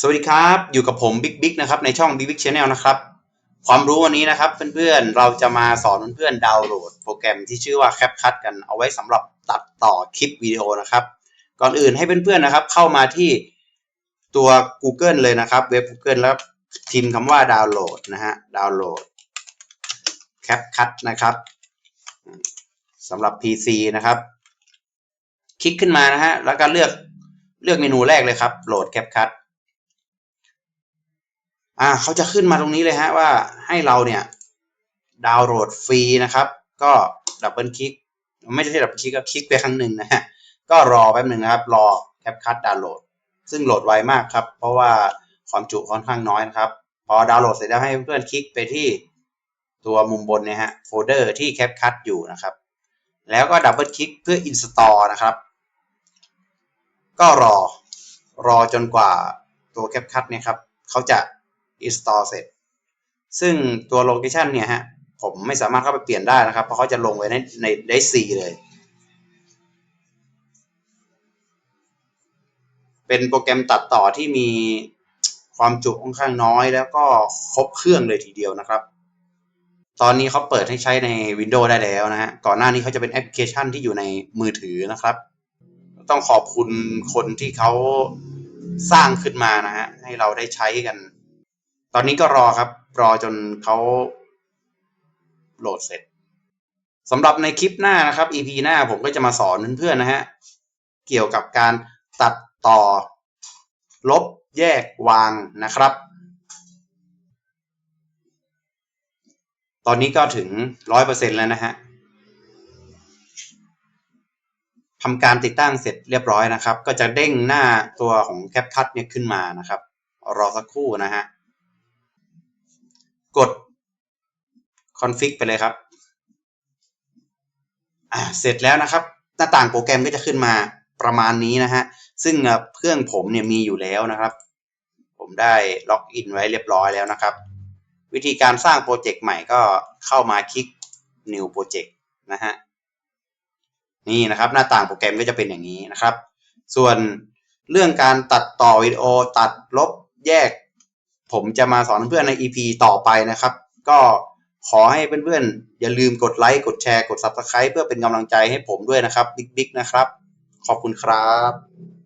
สวัสดีครับ อยู่กับผมบิ๊กบิ๊กนะครับในช่องบิ๊กบิ๊กชาแนลนะครับ ความรู้วันนี้นะครับเพื่อนๆเราจะมาสอนเพื่อนๆดาวน์โหลดโปรแกรมที่ชื่อว่า CapCut กันเอาไว้สำหรับตัดต่อคลิปวิดีโอนะครับ ก่อนอื่นให้เพื่อนๆนะครับ เข้ามาที่ตัว Google เลยนะครับ เว็บ Google แล้วพิมพ์คำว่าดาวน์โหลดนะฮะดาวน์โหลด CapCut นะครับสำหรับ PC นะครับ คลิกขึ้นมานะฮะแล้วก็เลือกเลือกเมนูแรกเลยครับโหลด CapCut อ่าเขาจะขึ้นมาตรงนี้เลยฮะว่าให้เราเนี่ยดาวน์โหลดฟรีนะครับ ก็ดับเบิลคลิกไม่ใช่ดับเบิลคลิกก็คลิกไปครั้งหนึ่งนะฮะก็รอแป๊บหนึ่งนะครับ รอแคปคัดดาวน์โหลด ซึ่งโหลดไวมากครับ เพราะว่าความจุค่อนข้างน้อยนะครับ พอดาวน์โหลดเสร็จแล้วให้เพื่อนคลิกไปที่ตัวมุมบนเนี่ยฮะโฟลเดอร์ที่แคปคัดอยู่นะครับ แล้วก็ดับเบิลคลิกเพื่อ install นะครับ ก็รอรอจนกว่าตัวแคปคัดเนี่ยครับเขาจะ install เสร็จ ซึ่งตัวโลเคชันเนี่ยฮะ ผมไม่สามารถเข้าไปเปลี่ยนได้นะครับ เพราะเขาจะลงไว้ในในได้ C เลย เป็นโปรแกรมตัดต่อที่มีความจุค่อนข้างน้อยแล้วก็ครบเครื่องเลยทีเดียวนะครับ ตอนนี้เขาเปิดให้ใช้ใน Windows ได้แล้วนะฮะ ก่อนหน้านี้เขาจะเป็นแอปพลิเคชันที่อยู่ในมือถือนะครับ ต้องขอบคุณคนที่เขาสร้างขึ้นมานะฮะ ให้เราได้ใช้กัน ตอนนี้ก็รอครับ รอจนเขาโหลดเสร็จสำหรับในคลิปหน้านะครับ EP หน้าผมก็จะมาสอนเพื่อนๆนะฮะ เกี่ยวกับการตัดต่อ ลบแยกวางนะครับ ตอนนี้ก็ถึงร้อยเปอร์เซ็นแล้วนะฮะทำการติดตั้งเสร็จเรียบร้อยนะครับ ก็จะเด้งหน้าตัวของ CapCut เนี่ยขึ้นมานะครับ รอสักครู่นะฮะ กด config ไปเลยครับ อ่า เสร็จแล้วนะครับ หน้าต่างโปรแกรมก็จะขึ้นมาประมาณนี้นะฮะ ซึ่งเครื่องผมเนี่ยมีอยู่แล้วนะครับ ผมได้ล็อกอินไว้เรียบร้อยแล้วนะครับ วิธีการสร้างโปรเจกต์ใหม่ก็เข้ามาคลิก new project นะฮะ นี่นะครับหน้าต่างโปรแกรมก็จะเป็นอย่างนี้นะครับ ส่วนเรื่องการตัดต่อวิดีโอตัดลบแยก ผมจะมาสอนเพื่อนใน EP ต่อไปนะครับ ก็ขอให้เพื่อนๆ อย่าลืมกดไลค์ กดแชร์ กด Subscribe เพื่อเป็นกำลังใจให้ผมด้วยนะครับ บิ๊กๆ นะครับ ขอบคุณครับ